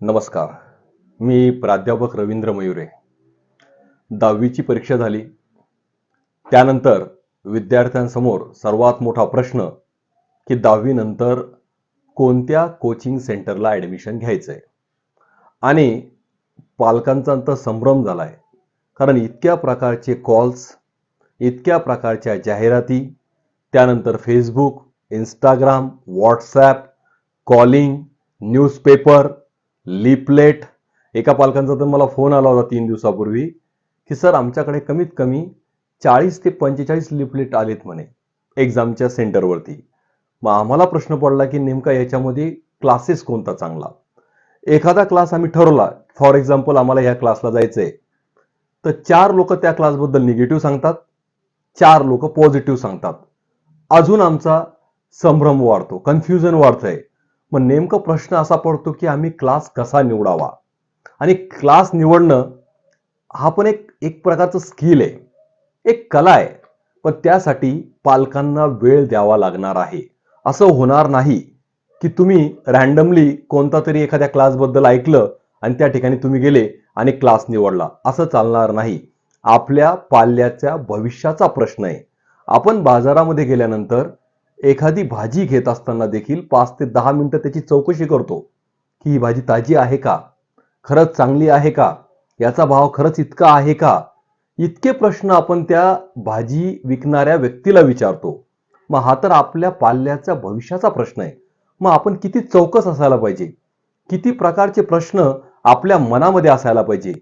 नमस्कार. मी प्राध्यापक रवींद्र मयुरे. दहावीची परीक्षा झाली. त्यानंतर विद्यार्थ्यांसमोर सर्वात मोठा प्रश्न की दहावीनंतर कोणत्या कोचिंग सेंटरला ॲडमिशन घ्यायचं आहे आणि पालकांचा तर संभ्रम झाला आहे कारण इतक्या प्रकारचे कॉल्स इतक्या प्रकारच्या जाहिराती त्यानंतर Facebook Instagram WhatsApp calling newspaper leaflet एका पालकांचा तर मला फोन आला होता तीन दिवसापूर्वी की सर आमच्याकडे कमीत कमी चाळीस ते पंचेचाळीस लिपलेट आलेत म्हणे एक्झामच्या सेंटरवरती मग आम्हाला प्रश्न पडला की नेमका याच्यामध्ये क्लासेस कोणता चांगला? एखादा क्लास आम्ही ठरवला फॉर एक्झाम्पल आम्हाला ह्या क्लासला जायचं आहे तर चार लोक त्या क्लासबद्दल निगेटिव्ह सांगतात चार लोक पॉझिटिव्ह सांगतात. अजून आमचा संभ्रम वाढतो कन्फ्युजन वाढतंय. मग नेमका प्रश्न असा पडतो की आम्ही क्लास कसा निवडावा? आणि क्लास निवडणं हा पण एक एक प्रकारचं स्किल आहे. एक कला आहे. पण त्यासाठी पालकांना वेळ द्यावा लागणार आहे. असं होणार नाही की तुम्ही रॅन्डमली कोणता तरी एखाद्या क्लासबद्दल ऐकलं आणि त्या ठिकाणी तुम्ही गेले आणि क्लास निवडला. असं चालणार नाही. आपल्या पाल्याच्या भविष्याचा प्रश्न आहे. आपण बाजारामध्ये गेल्यानंतर एखादी भाजी घेत असताना देखील पाच ते दहा मिनिटं त्याची चौकशी करतो की ही भाजी ताजी आहे का? खरंच चांगली आहे का? याचा भाव खरंच इतका आहे का? इतके प्रश्न आपण त्या भाजी विकणाऱ्या व्यक्तीला विचारतो. मग हा तर आपल्या पाल्याचा भविष्याचा प्रश्न आहे. मग आपण किती चौकस असायला पाहिजे? किती प्रकारचे प्रश्न आपल्या मनामध्ये असायला पाहिजे?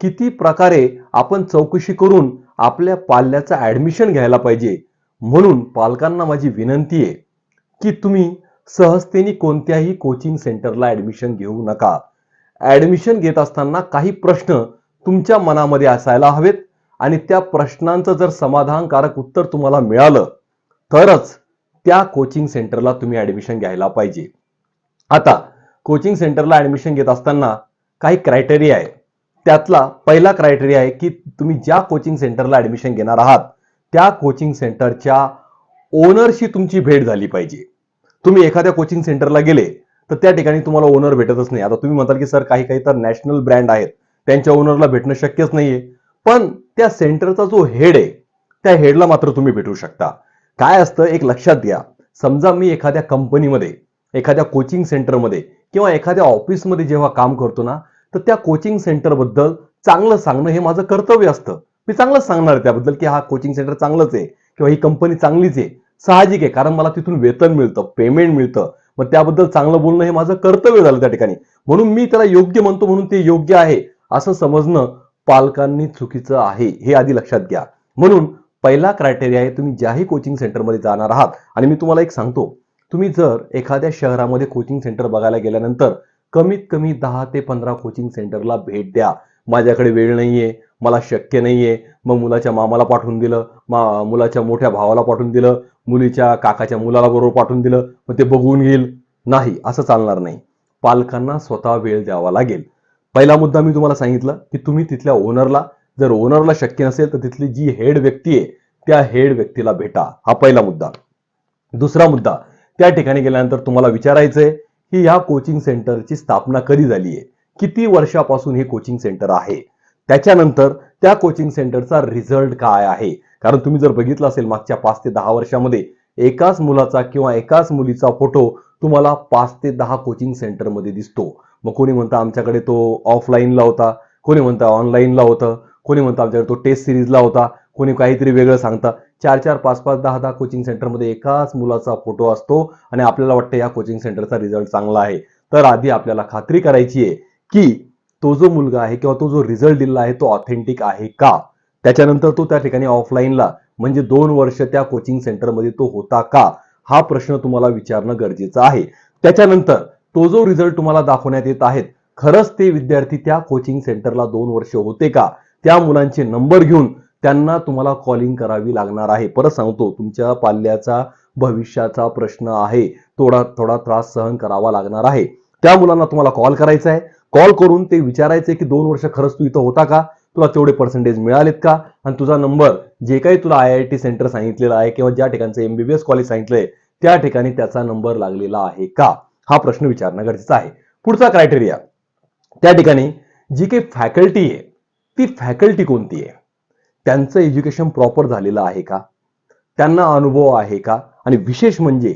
किती प्रकारे आपण चौकशी करून आपल्या पाल्याचं ऍडमिशन घ्यायला पाहिजे? म्हणून पालकांना माझी विनंती आहे की तुम्ही सहजतेने कोणत्याही कोचिंग सेंटरला ऍडमिशन घेऊ नका. ऍडमिशन घेत असताना काही प्रश्न तुमच्या मनामध्ये असायला हवेत आणि त्या प्रश्नांचं जर समाधानकारक उत्तर तुम्हाला मिळालं तरच त्या कोचिंग सेंटरला तुम्ही ऍडमिशन घ्यायला पाहिजे. आता कोचिंग सेंटरला ऍडमिशन घेत असताना काही क्रायटेरिया आहे. त्यातला पहिला क्रायटेरिया आहे की तुम्ही ज्या कोचिंग सेंटरला ऍडमिशन घेणार आहात त्या कोचिंग सेंटरच्या ओनरशी तुमची भेट झाली पाहिजे. तुम्ही एखाद्या कोचिंग सेंटरला गेले तर त्या ठिकाणी तुम्हाला ओनर भेटतच नाही. आता तुम्ही म्हणताल की सर काही काही तर नॅशनल ब्रँड आहेत. त्यांच्या ओनरला भेटणं शक्यच नाहीये. पण त्या सेंटरचा जो हेड आहे त्या हेडला मात्र तुम्ही भेटू शकता. काय असतं एक लक्षात घ्या. समजा मी एखाद्या कंपनीमध्ये एखाद्या कोचिंग सेंटरमध्ये किंवा एखाद्या ऑफिसमध्ये जेव्हा काम करतो ना तर त्या कोचिंग सेंटरबद्दल चांगलं सांगणं हे माझं कर्तव्य असतं. मी चांगलंच सांगणार आहे त्याबद्दल की हा कोचिंग सेंटर चांगलंच आहे किंवा ही कंपनी चांगलीच आहे. साहजिक आहे कारण मला तिथून वेतन मिळतं पेमेंट मिळतं. मग त्याबद्दल चांगलं बोलणं हे माझं कर्तव्य झालं त्या ठिकाणी. म्हणून मी त्याला योग्य म्हणतो म्हणून ते योग्य आहे असं समजणं पालकांनी चुकीचं आहे हे आधी लक्षात घ्या. म्हणून पहिला क्रायटेरिया आहे तुम्ही ज्याही कोचिंग सेंटरमध्ये जाणार आहात आणि मी तुम्हाला एक सांगतो तुम्ही जर एखाद्या शहरामध्ये कोचिंग सेंटर बघायला गेल्यानंतर कमीत कमी दहा ते पंधरा कोचिंग सेंटरला भेट द्या. माझ्याकडे वेळ नाहीये मला शक्य नाहीये. मग मुलाच्या मामाला पाठवून दिलं. मा मुलाच्या मोठ्या भावाला पाठवून दिलं. मुलीच्या काकाच्या मुलाला बरोबर पाठवून दिलं. मग ते बघून घेईल. नाही असं चालणार नाही. पालकांना स्वतः वेळ द्यावा लागेल. पहिला मुद्दा मी तुम्हाला सांगितलं की तुम्ही तिथल्या ओनरला जर ओनरला शक्य नसेल तर तिथली जी हेड व्यक्ती आहे त्या हेड व्यक्तीला भेटा. हा पहिला मुद्दा. दुसरा मुद्दा त्या ठिकाणी गेल्यानंतर तुम्हाला विचारायचंय की या कोचिंग सेंटरची स्थापना कधी झाली आहे किती वर्षापासून हे कोचिंग सेंटर आहे? त्याच्यानंतर त्या कोचिंग सेंटरचा रिझल्ट काय आहे? कारण तुम्ही जर बघितलं असेल मागच्या पाच ते दहा वर्षामध्ये एकाच मुलाचा किंवा एकाच मुलीचा फोटो तुम्हाला पाच ते दहा कोचिंग सेंटरमध्ये दिसतो. मग कोणी म्हणतं आमच्याकडे तो ऑफलाईनला होता कोणी म्हणतं ऑनलाईनला होतं कोणी म्हणतं आमच्याकडे तो टेस्ट सिरीजला होता कोणी काहीतरी वेगळं सांगतं. चार चार पाच पाच दहा दहा कोचिंग सेंटरमध्ये एकाच मुलाचा फोटो असतो आणि आपल्याला वाटतं या कोचिंग सेंटरचा रिझल्ट चांगला आहे. तर आधी आपल्याला खात्री करायची आहे की तो जो मुलगा आहे किंवा तो जो रिझल्ट दिला आहे तो ऑथेंटिक आहे का? त्याच्यानंतर तो त्या ठिकाणी ऑफलाईनला म्हणजे दोन वर्ष त्या कोचिंग सेंटरमध्ये तो होता का? हा प्रश्न तुम्हाला विचारणं गरजेचं आहे. त्याच्यानंतर तो जो रिझल्ट तुम्हाला दाखवण्यात येत आहेत खरंच ते विद्यार्थी त्या कोचिंग सेंटरला दोन वर्ष होते का? त्या मुलांचे नंबर घेऊन त्यांना तुम्हाला कॉलिंग करावी लागणार आहे. परत सांगतो तुमच्या पाल्याचा भविष्याचा प्रश्न आहे. थोडा थोडा त्रास सहन करावा लागणार आहे. त्या मुलांना तुम्हाला कॉल करायचा आहे. कॉल करून ते विचारायचे की दोन वर्ष खरंच तू इथं होता का? तुला तेवढे पर्सेंटेज मिळालेत का? आणि तुझा नंबर जे काही तुला आय आय टी सेंटर सांगितलेलं आहे किंवा ज्या ठिकाणचं एमबीबीएस कॉलेज सांगितलंय त्या ठिकाणी त्याचा नंबर लागलेला आहे का? हा प्रश्न विचारणं गरजेचं आहे. पुढचा क्रायटेरिया त्या ठिकाणी जी काही फॅकल्टी आहे ती फॅकल्टी कोणती आहे? त्यांचं एज्युकेशन प्रॉपर झालेलं आहे का? त्यांना अनुभव आहे का? आणि विशेष म्हणजे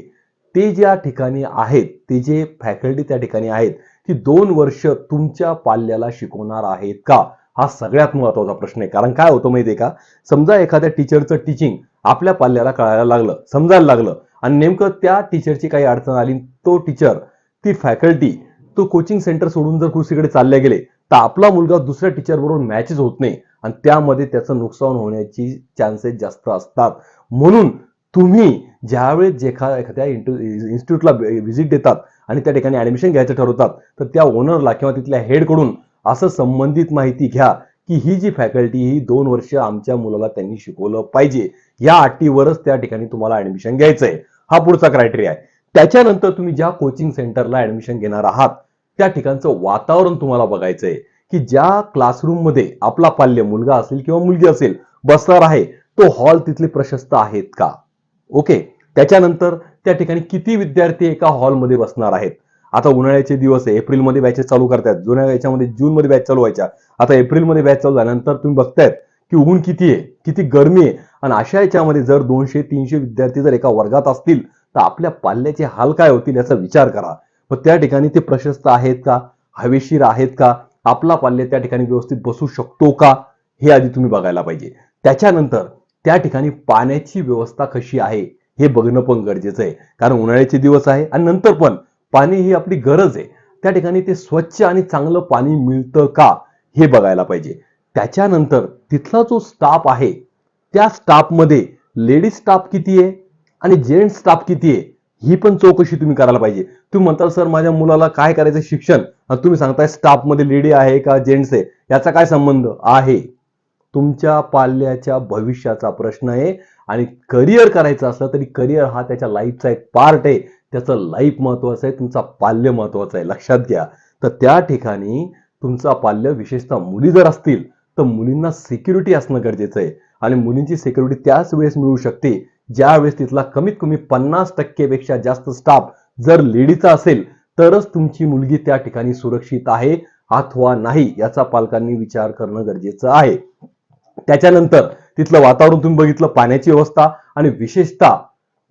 ते ज्या ठिकाणी आहेत ते जे फॅकल्टी त्या ठिकाणी आहेत ती दोन वर्ष तुमच्या पाल्याला शिकवणार आहेत का? हा सगळ्यात महत्त्वाचा प्रश्न आहे. कारण काय होतं माहितीये का? समजा एखाद्या टीचरचं टीचिंग आपल्या पाल्याला कळायला लागलं समजायला लागलं आणि नेमकं त्या टीचरची काही अडचण आली तो टीचर ती फॅकल्टी तो कोचिंग सेंटर सोडून जर कृषीकडे चालले गेले तर आपला मुलगा दुसऱ्या टीचर बरोबर मॅचेस होत नाही आणि त्यामध्ये त्याचं नुकसान होण्याची चान्सेस जास्त असतात. म्हणून तुम्ही ज्यावेळेस जे एखा एखाद्या इन्स्टिट्यूटला व्हिजिट देतात आणि त्या ठिकाणी ऍडमिशन घ्यायचं ठरवतात तर त्या ओनरला किंवा तिथल्या हेडकडून असं संबंधित माहिती घ्या की ही जी फॅकल्टी ही दोन वर्ष आमच्या मुलाला त्यांनी शिकवलं पाहिजे. या अटीवरच त्या ठिकाणी तुम्हाला ऍडमिशन घ्यायचं आहे हा पुढचा क्रायटेरिया आहे. त्याच्यानंतर तुम्ही ज्या कोचिंग सेंटरला ऍडमिशन घेणार आहात त्या ठिकाणचं वातावरण तुम्हाला बघायचं आहे की ज्या क्लासरूममध्ये आपला पाल्य मुलगा असेल किंवा मुलगी असेल बसणार आहे तो हॉल तिथले प्रशस्त आहेत का? ओके. त्याच्यानंतर त्या ठिकाणी किती विद्यार्थी एका हॉलमध्ये बसणार आहेत? आता उन्हाळ्याचे दिवस आहे. एप्रिलमध्ये बॅचेस चालू करतात. जुन्या याच्यामध्ये जूनमध्ये बॅच चालू व्हायच्या. आता एप्रिलमध्ये बॅच चालू झाल्यानंतर तुम्ही बघतायत की ऊन किती आहे किती गरमी आहे. आणि अशा याच्यामध्ये जर दोनशे तीनशे विद्यार्थी जर एका वर्गात असतील तर आपल्या पाल्याचे हाल काय होतील याचा विचार करा. मग त्या ठिकाणी ते प्रशस्त आहेत का? हवेशीर आहेत का? आपला पाल्य त्या ठिकाणी व्यवस्थित बसू शकतो का? हे आधी तुम्ही बघायला पाहिजे. त्याच्यानंतर त्या ठिकाणी पाण्याची व्यवस्था कशी आहे हे बघणं पण गरजेचं आहे. कारण उन्हाळ्याचे दिवस आहे आणि नंतर पण पाणी ही आपली गरज आहे. त्या ठिकाणी ते स्वच्छ आणि चांगलं पाणी मिळतं का हे बघायला पाहिजे. त्याच्यानंतर तिथला जो स्टाफ आहे त्या स्टाफमध्ये लेडीज स्टाफ किती आहे आणि जेंट्स स्टाफ किती आहे ही पण चौकशी तुम्ही करायला पाहिजे. तुम्ही म्हणताल सर माझ्या मुलाला काय करायचं शिक्षण? तुम्ही सांगताय स्टाफमध्ये लेडी आहे का जेंट्स आहे? याचा काय संबंध आहे? तुमच्या पाल्याच्या भविष्याचा प्रश्न आहे आणि करिअर करायचं असलं तरी करिअर हा त्याच्या लाईफचा एक पार्ट आहे. त्याचं लाईफ महत्वाचं आहे तुमचा पाल्य महत्वाचं आहे. लक्षात घ्या. तर त्या ठिकाणी तुमचा पाल्य विशेषतः मुली जर असतील तर मुलींना सिक्युरिटी असणं गरजेचं आहे. आणि मुलींची सिक्युरिटी त्याच वेळेस मिळू शकते ज्या वेळेस तिथला कमीत कमी पन्नास टक्केपेक्षा जास्त स्टाफ जर लेडीचा असेल तरच तुमची मुलगी त्या ठिकाणी सुरक्षित आहे अथवा नाही याचा पालकांनी विचार करणं गरजेचं आहे. त्याच्यानंतर तिथलं वातावरण तुम्ही बघितलं पाण्याची व्यवस्था आणि विशेषतः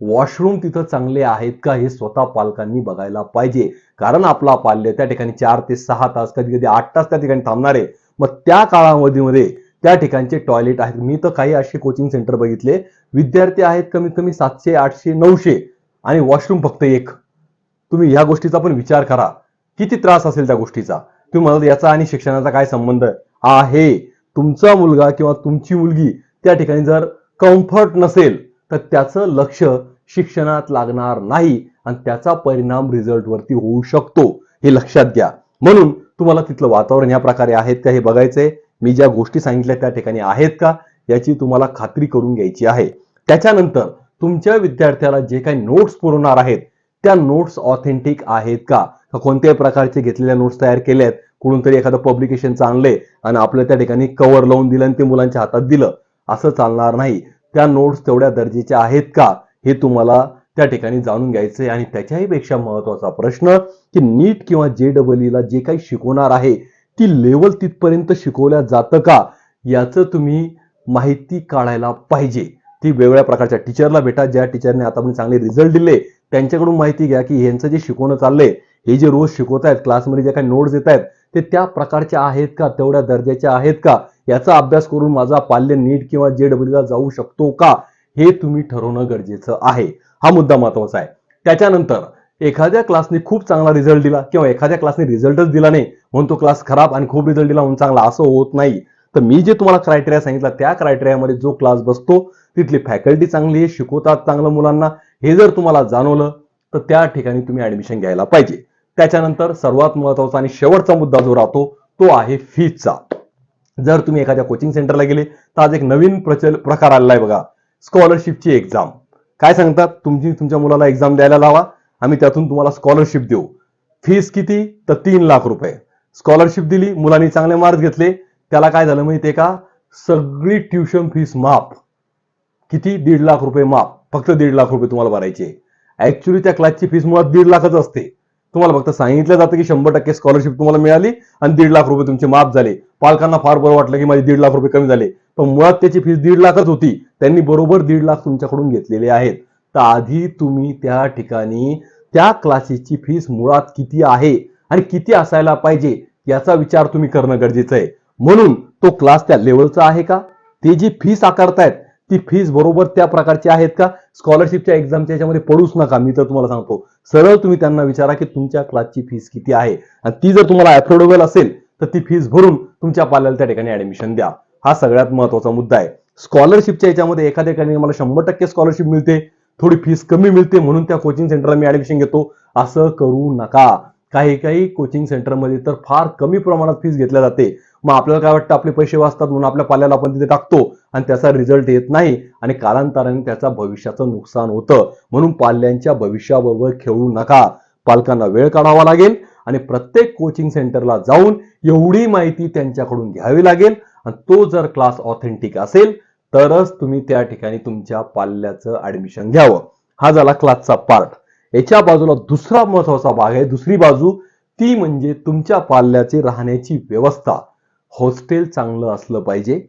वॉशरूम तिथं चांगले आहेत का हे स्वतः पालकांनी बघायला पाहिजे. कारण आपला पाल्य त्या ठिकाणी चार ते सहा तास कधी कधी आठ तास त्या ठिकाणी थांबणार आहे. मग त्या काळावधीमध्ये त्या ठिकाणचे टॉयलेट आहेत. मी तर काही असे कोचिंग सेंटर बघितले. विद्यार्थी आहेत कमीत कमी सातशे आठशे नऊशे आणि वॉशरूम फक्त एक. तुम्ही ह्या गोष्टीचा पण विचार करा. किती त्रास असेल त्या गोष्टीचा? तुम्ही म्हणाल याचा आणि शिक्षणाचा काय संबंध आहे. तुमचा मुलगा किंवा तुमची मुलगी त्या ठिकाणी जर कम्फर्ट नसेल तर त्याचं लक्ष शिक्षणात लागणार नाही आणि त्याचा परिणाम रिझल्ट वरती होऊ शकतो. हे लक्षात घ्या. म्हणून तुम्हाला तिथलं वातावरण या प्रकारे आहेत का हे बघायचंय. मी ज्या गोष्टी सांगितल्या त्या ठिकाणी आहेत का याची तुम्हाला खात्री करून घ्यायची आहे. त्याच्यानंतर तुमच्या विद्यार्थ्याला जे काही नोट्स पुरवणार आहेत त्या नोट्स ऑथेंटिक आहेत का? कोणत्याही प्रकारचे घेतलेल्या नोट्स तयार केल्यात कुठून तरी एखादं पब्लिकेशन आणले आणि आपलं त्या ठिकाणी कव्हर लावून दिलं आणि ते मुलांच्या हातात दिलं असं चालणार नाही. त्या नोट्स तेवढ्या दर्जेच्या आहेत का? हे तुम्हाला त्या ठिकाणी जाणून घ्यायचंय आणि त्याच्याही पेक्षा महत्त्वाचा प्रश्न की नीट किंवा जे ला जे काही शिकवणार आहे ती लेवल तिथपर्यंत शिकवल्या जातं का? याचं तुम्ही माहिती काढायला पाहिजे. ती वेगवेगळ्या प्रकारच्या टीचरला भेटा ज्या टीचरने आतापर्यंत चांगले रिझल्ट दिले त्यांच्याकडून माहिती घ्या की यांचं जे शिकवणं चाललंय हे जे रोज शिकवत आहेत क्लासमध्ये जे काही नोट्स देत आहेत ते त्या प्रकारच्या आहेत का? तेवढ्या दर्जाच्या आहेत का? याचा अभ्यास करून माझा पाल्य नीट किंवा जे ला जाऊ शकतो का? हे तुम्ही ठरवणं गरजेचं आहे. हा मुद्दा महत्त्वाचा आहे. त्याच्यानंतर एखाद्या क्लासने खूप चांगला रिझल्ट दिला किंवा एखाद्या क्लासने रिझल्टच दिला नाही म्हणून तो क्लास खराब आणि खूप रिझल्ट दिला म्हणून चांगला असं होत नाही. तर मी जे तुम्हाला क्रायटेरिया सांगितला त्या क्रायटेरियामध्ये जो क्लास बसतो तिथली फॅकल्टी चांगली आहे शिकवतात चांगलं मुलांना. हे जर तुम्हाला जाणवलं तर त्या ठिकाणी तुम्ही ऍडमिशन घ्यायला पाहिजे. त्याच्यानंतर सर्वात महत्त्वाचा आणि शेवटचा मुद्दा जो राहतो तो आहे फीजचा जर तुम्ही एखाद्या कोचिंग सेंटरला गेले तर आज एक नवीन प्रचल प्रकार आलेला आहे बघा स्कॉलरशिपची एक्झाम काय सांगतात? तुमची तुमच्या मुलाला एक्झाम द्यायला लावा. आम्ही त्यातून तुम्हाला स्कॉलरशिप देऊ. फीस किती? तर तीन लाख रुपये. स्कॉलरशिप दिली मुलांनी चांगले मार्क्स घेतले. त्याला काय झालं माहितीये का? सगळी ट्युशन फीस माफ. किती? दीड लाख रुपये माफ. फक्त दीड लाख रुपये तुम्हाला भरायचे. ऍक्च्युली त्या क्लासची फीस मुळात दीड लाखच असते. तुम्हाला फक्त सांगितलं जातं की शंभर टक्के स्कॉलरशिप तुम्हाला मिळाली आणि दीड लाख रुपये तुमचे माफ झाले. पालकांना फार बरं वाटलं की माझे दीड लाख रुपये कमी झाले. पण मुळात त्याची फीस दीड लाखच होती. त्यांनी बरोबर दीड लाख तुमच्याकडून घेतलेले आहेत. तर आधी तुम्ही त्या ठिकाणी त्या क्लासेसची फीस मुळात किती आहे आणि किती असायला पाहिजे याचा विचार तुम्ही करणं गरजेचं आहे. म्हणून तो क्लास त्या लेवलचा आहे का? ते जी फीस आकारतायत ती फीस बरोबर त्या प्रकारची आहेत का? स्कॉलरशिपच्या एक्झामच्या याच्यामध्ये पडूच नका मी तर तुम्हाला सांगतो. सरळ तुम्ही त्यांना विचारा की तुमच्या क्लासची फीस किती आहे? आणि ती जर तुम्हाला अफोर्डेबल असेल तर ती फीस भरून तुमच्या पाल्याला त्या ठिकाणी ऍडमिशन द्या. हा सगळ्यात महत्त्वाचा मुद्दा आहे. स्कॉलरशिपच्या याच्यामध्ये एखाद्या ठिकाणी मला शंभर टक्के स्कॉलरशिप मिळते थोडी फीस कमी मिळते म्हणून त्या कोचिंग सेंटरला मी ऍडमिशन घेतो. असं करू नका. काही काही कोचिंग सेंटरमध्ये तर फार कमी प्रमाणात फीस घेतल्या जाते. मग आपल्याला काय वाटतं? आपले पैसे वाचतात म्हणून आपल्या पाल्याला आपण तिथे टाकतो आणि त्याचा रिझल्ट येत नाही आणि कालांतराने त्याचा भविष्याचं नुकसान होतं. म्हणून पाल्यांच्या भविष्याबरोबर खेळू नका. पालकांना वेळ काढावा लागेल आणि प्रत्येक कोचिंग सेंटरला जाऊन एवढी माहिती त्यांच्याकडून घ्यावी लागेल आणि तो जर क्लास ऑथेंटिक असेल तरच तुम्ही त्या ठिकाणी तुमच्या पाल्याचं ऍडमिशन घ्यावं. हा झाला क्लासचा पार्ट याच्या बाजूला दुसरा महत्त्वाचा भाग आहे. दुसरी बाजू ती म्हणजे तुमच्या पाल्याची राहण्याची व्यवस्था. हॉस्टेल चांगलं असलं पाहिजे.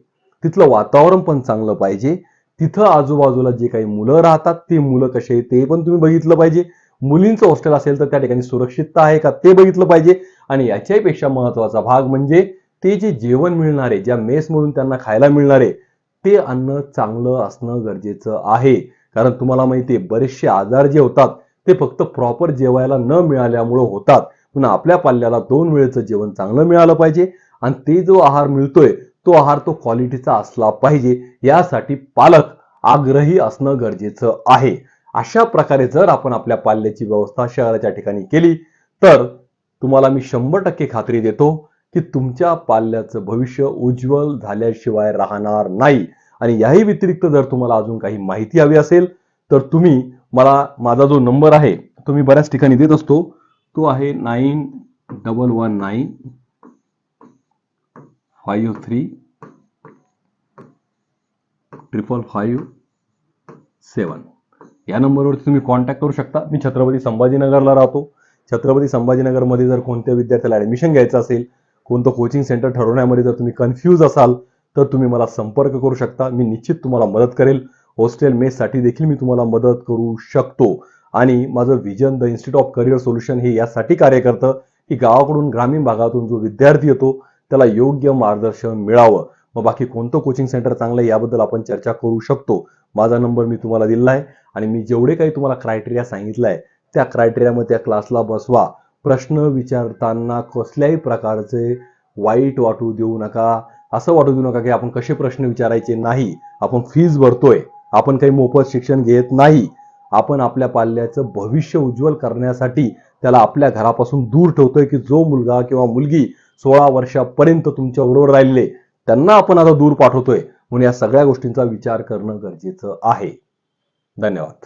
तिथलं वातावरण पण चांगलं पाहिजे. तिथं आजूबाजूला जे काही मुलं राहतात ते मुलं कसे ते पण तुम्ही बघितलं पाहिजे. मुलींचं हॉस्टेल असेल तर त्या ठिकाणी सुरक्षितता आहे का ते बघितलं पाहिजे. आणि याच्याही पेक्षा महत्त्वाचा भाग म्हणजे ते जे जेवण मिळणारे ज्या मेसमधून त्यांना खायला मिळणारे ते अन्न चांगलं असणं गरजेचं आहे. कारण तुम्हाला माहिती आहे बरेचसे आजार जे होतात ते फक्त प्रॉपर जेवायला न मिळाल्यामुळं होतात. पण आपल्या पाल्याला दोन वेळेचं जेवण चांगलं मिळालं पाहिजे आणि ते जो आहार मिळतोय तो आहार तो क्वालिटीचा असला पाहिजे. यासाठी पालक आग्रही असणं गरजेचं आहे. अशा प्रकारे जर आपण आपल्या पाल्याची व्यवस्था शहराच्या ठिकाणी केली तर तुम्हाला मी शंभर टक्के खात्री देतो की तुमच्या पाल्याचं भविष्य उज्ज्वल झाल्याशिवाय राहणार नाही. आणि याही व्यतिरिक्त जर तुम्हाला अजून काही माहिती हवी असेल तर तुम्ही मला माझा जो नंबर आहे तो मी बऱ्याच ठिकाणी देत असतो. तो आहे nine double one nine five three triple five seven. या नंबरवरती तुम्ही कॉन्टॅक्ट करू शकता. मी छत्रपती संभाजीनगरला राहतो. छत्रपती संभाजीनगरमध्ये जर कोणत्या विद्यार्थ्याला ऍडमिशन घ्यायचं असेल कोणतं कोचिंग सेंटर ठरवण्यामध्ये जर तुम्ही कन्फ्यूज असाल तर तुम्ही मला संपर्क करू शकता. मी निश्चित तुम्हाला मदत करेल. हॉस्टेल मेससाठी देखील मी तुम्हाला मदत करू शकतो. आणि माझं vision the institute of career solution हे यासाठी कार्य करतं की गावाकडून ग्रामीण भागातून जो विद्यार्थी येतो त्याला योग्य मार्गदर्शन मिळावं. मग बाकी कोणतं कोचिंग सेंटर चांगलं आहे याबद्दल आपण चर्चा करू शकतो. माझा नंबर मी तुम्हाला दिला आहे. आणि मी जेवढे काही तुम्हाला क्रायटेरिया सांगितलं आहे त्या क्रायटेरियामध्ये त्या क्लासला बसवा. प्रश्न विचारताना कसल्याही प्रकारचे वाईट वाटू देऊ नका. असं वाटू देऊ नका की आपण कसे प्रश्न विचारायचे नाही. आपण फीज भरतोय. आपण काही मोफत शिक्षण घेत नाही आपण आपल्या पाल्याचं भविष्य उज्ज्वल करण्यासाठी त्याला आपल्या घरापासून दूर ठेवतोय की जो मुलगा किंवा मुलगी सोळा वर्षापर्यंत तुमच्या बरोबर त्यांना आपण आता दूर पाठवतोय. म्हणून या सगळ्या गोष्टींचा विचार करणं गरजेचं आहे. धन्यवाद.